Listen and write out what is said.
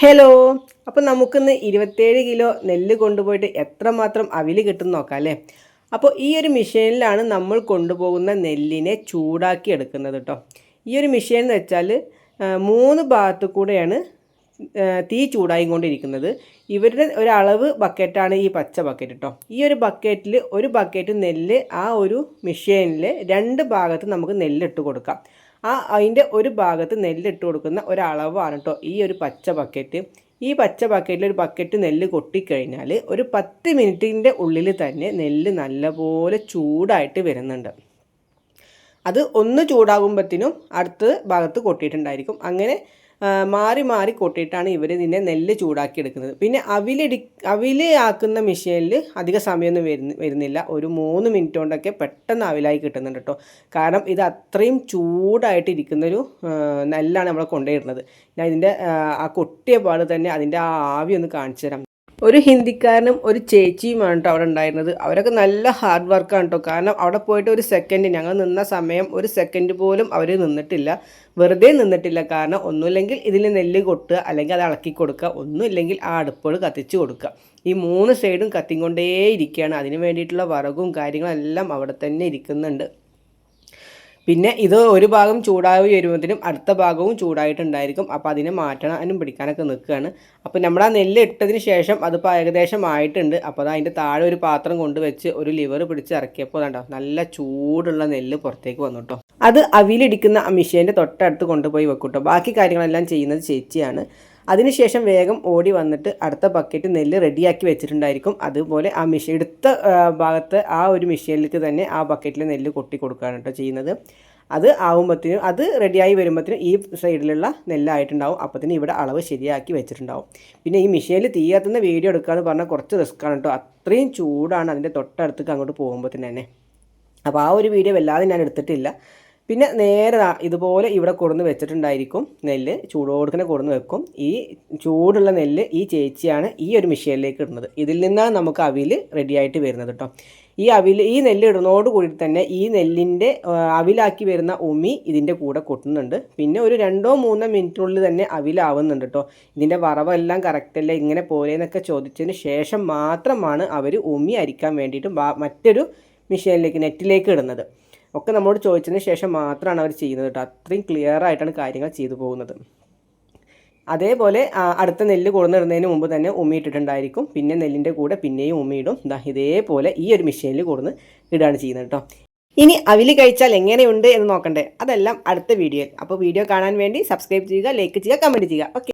Hello അപ്പോൾ നമുക്കിന്ന് ഇരുപത്തേഴ് കിലോ നെല്ല് കൊണ്ടുപോയിട്ട് എത്രമാത്രം അവിൽ കിട്ടും നോക്കാം അല്ലേ അപ്പോൾ ഈ ഒരു മെഷീനിലാണ് നമ്മൾ കൊണ്ടുപോകുന്ന നെല്ലിനെ ചൂടാക്കി എടുക്കുന്നത് കേട്ടോ ഈ ഒരു മെഷീൻ എന്ന് വെച്ചാൽ മൂന്ന് ഭാഗത്തു കൂടെയാണ് തീ ചൂടായി കൊണ്ടിരിക്കുന്നത് ഇവരുടെ ഒരളവ് ബക്കറ്റാണ് ഈ പച്ച ബക്കറ്റ് കേട്ടോ ഈ ഒരു ബക്കറ്റിൽ ഒരു ബക്കറ്റ് നെല്ല് ആ ഒരു മെഷീനിൽ രണ്ട് ഭാഗത്ത് നമുക്ക് നെല്ലിട്ട് കൊടുക്കാം. ആ അതിന്റെ ഒരു ഭാഗത്ത് നെല്ലിട്ട് കൊടുക്കുന്ന ഒരളവാണ് കേട്ടോ ഈ ഒരു പച്ച ബക്കറ്റ് ഈ പച്ച ബക്കറ്റിൽ ഒരു ബക്കറ്റ് നെല്ല് കൊട്ടിക്കഴിഞ്ഞാൽ ഒരു പത്ത് മിനിറ്റിന്റെ ഉള്ളിൽ തന്നെ നെല്ല് നല്ലപോലെ ചൂടായിട്ട് വരുന്നുണ്ട്. അത് ഒന്ന് ചൂടാകുമ്പോഴത്തേനും അടുത്ത ഭാഗത്ത് കൊട്ടിയിട്ടുണ്ടായിരിക്കും. അങ്ങനെ മാറി മാറി കൊട്ടിയിട്ടാണ് ഇവർ ഇതിനെ നെല്ല് ചൂടാക്കി എടുക്കുന്നത് പിന്നെ അവിലെടി അവിൽ ആക്കുന്ന മെഷീനിൽ അധിക സമയമൊന്നും വരുന്ന വരുന്നില്ല. ഒരു മൂന്ന് മിനിറ്റ് കൊണ്ടൊക്കെ പെട്ടെന്ന് അവിലായി കിട്ടുന്നുണ്ട് കേട്ടോ. കാരണം ഇത് അത്രയും ചൂടായിട്ട് ഇരിക്കുന്നൊരു ആ, നെല്ലാണ് നമ്മൾ കൊണ്ടുവരുന്നത്. ഞാൻ ഇതിന്റെ ആ കൊട്ടിയ പാട് തന്നെ അതിന്റെ ആ ആവി ഒന്ന് കാണിച്ചു തരാം. ഒരു ഹിന്ദിക്കാരനും ഒരു ചേച്ചിയുമാണ് കേട്ടോ അവിടെ ഉണ്ടായിരുന്നത്. അവരൊക്കെ നല്ല ഹാർഡ് വർക്കാണ് കേട്ടോ. കാരണം അവിടെ പോയിട്ട് ഒരു സെക്കൻഡ് ഞങ്ങൾ നിന്ന സമയം ഒരു സെക്കൻഡ് പോലും അവർ നിന്നിട്ടില്ല. വെറുതെ നിന്നിട്ടില്ല. കാരണം ഒന്നുമില്ലെങ്കിൽ ഇതിൽ നെല്ല് കൊട്ടുക അല്ലെങ്കിൽ അത് ഇളക്കി കൊടുക്കുക. ഒന്നുമില്ലെങ്കിൽ ആ അടുപ്പുകൾ കത്തിച്ച് കൊടുക്കുക. ഈ മൂന്ന് സൈഡും കത്തിക്കൊണ്ടേ ഇരിക്കുകയാണ് അതിന് വേണ്ടിയിട്ടുള്ള വറകും കാര്യങ്ങളെല്ലാം അവിടെ തന്നെ ഇരിക്കുന്നുണ്ട്. പിന്നെ ഇത് ഒരു ഭാഗം ചൂടായി വരുമ്പോഴത്തേനും അടുത്ത ഭാഗവും ചൂടായിട്ടുണ്ടായിരിക്കും. അപ്പോൾ അതിനെ മാറ്റാനും പിടിക്കാനൊക്കെ നിൽക്കുകയാണ്. അപ്പോൾ നമ്മൾ ആ നെല്ല് ഇട്ടതിന് ശേഷം അതിപ്പോൾ ഏകദേശം ആയിട്ടുണ്ട്. അപ്പോൾ അത് അതിന്റെ താഴെ ഒരു പാത്രം കൊണ്ടുവച്ച് ഒരു ലിവർ പിടിച്ച് ഇറക്കിയപ്പോൾ കണ്ടോ നല്ല ചൂടുള്ള നെല്ല് പുറത്തേക്ക് വന്നു കേട്ടോ. അത് അവിയിലിടിക്കുന്ന മിഷീന്റെ തൊട്ടടുത്ത് കൊണ്ടുപോയി വെക്കും കേട്ടോ ബാക്കി കാര്യങ്ങളെല്ലാം ചെയ്യുന്നത് ചേച്ചിയാണ്. അതിനുശേഷം വേഗം ഓടി വന്നിട്ട് അടുത്ത ബക്കറ്റ് നെല്ല് റെഡിയാക്കി വെച്ചിട്ടുണ്ടായിരിക്കും. അതുപോലെ ആ മിഷീൻ എടുത്ത ഭാഗത്ത് ആ ഒരു മിഷീനിലേക്ക് തന്നെ ആ ബക്കറ്റിൽ നെല്ല് കൊട്ടി കൊടുക്കുകയാണ് കേട്ടോ ചെയ്യുന്നത്. അത് ആവുമ്പോഴത്തേനും അത് റെഡിയായി വരുമ്പോഴത്തേനും ഈ സൈഡിലുള്ള നെല്ലായിട്ടുണ്ടാവും. അപ്പോഴത്തേനും ഇവിടെ അളവ് ശരിയാക്കി വെച്ചിട്ടുണ്ടാവും. പിന്നെ ഈ മിഷീനിൽ തീയാത്തുന്ന വീഡിയോ എടുക്കുക എന്ന് പറഞ്ഞാൽ കുറച്ച് റിസ്ക്കാണ് കേട്ടോ. അത്രയും ചൂടാണ് അതിന്റെ തൊട്ടടുത്തേക്ക് അങ്ങോട്ട് പോകുമ്പോഴത്തേന് തന്നെ അപ്പോൾ ആ ഒരു വീഡിയോ വല്ലാതെ ഞാൻ എടുത്തിട്ടില്ല. പിന്നെ നേരെ ഇതുപോലെ ഇവിടെ കൊടുന്ന് വെച്ചിട്ടുണ്ടായിരിക്കും നെല്ല് ചൂടോടുക്കനെ കൊടുന്ന് വെക്കും. ഈ ചൂടുള്ള നെല്ല് ഈ ചേച്ചിയാണ് ഈ ഒരു മെഷീനിലേക്ക് ഇടുന്നത്. ഇതിൽ നിന്നാണ് നമുക്ക് അവിൽ റെഡിയായിട്ട് വരുന്നത് കേട്ടോ ഈ അവിൽ ഈ നെല്ല് ഇടുന്നതോട് കൂടി തന്നെ ഈ നെല്ലിന്റെ അവിലാക്കി വരുന്ന ഉമി ഇതിന്റെ കൂടെ കൊട്ടുന്നുണ്ട്. പിന്നെ ഒരു രണ്ടോ മൂന്നോ മിനിറ്റിനുള്ളിൽ തന്നെ അവിലാവുന്നുണ്ട് കേട്ടോ ഇതിന്റെ വറവെല്ലാം കറക്റ്റല്ല ഇങ്ങനെ പോലെ എന്നൊക്കെ ചോദിച്ചതിന് ശേഷം മാത്രമാണ് അവർ ഉമി അരിക്കാൻ വേണ്ടിയിട്ട് മറ്റൊരു മെഷീനിലേക്ക് നെറ്റിലേക്ക് ഇടുന്നത്. ഒക്കെ നമ്മളോട് ചോദിച്ചതിന് ശേഷം മാത്രമാണ് അവർ ചെയ്യുന്നത് കേട്ടോ. അത്രയും ക്ലിയർ ആയിട്ടാണ് കാര്യങ്ങൾ ചെയ്തു പോകുന്നത്. അതേപോലെ അടുത്ത നെല്ല് കൊടുന്നിടുന്നതിന് മുമ്പ് തന്നെ ഉമ്മിയിട്ടിട്ടുണ്ടായിരിക്കും പിന്നെ നെല്ലിന്റെ കൂടെ പിന്നെയും ഉമ്മിയിടും ഇതേപോലെ ഈ ഒരു മെഷീനിൽ കൊടുന്ന് ഇടുകയാണ് ചെയ്യുന്നത് കേട്ടോ. ഇനി അവിൽ കഴിച്ചാൽ എങ്ങനെയുണ്ട് എന്ന് നോക്കണ്ടേ? അതെല്ലാം അടുത്ത വീഡിയോയിൽ അപ്പോൾ വീഡിയോ കാണാൻ വേണ്ടി സബ്സ്ക്രൈബ് ചെയ്യുക ലൈക്ക് ചെയ്യുക കമന്റ് ചെയ്യുക. ഓക്കെ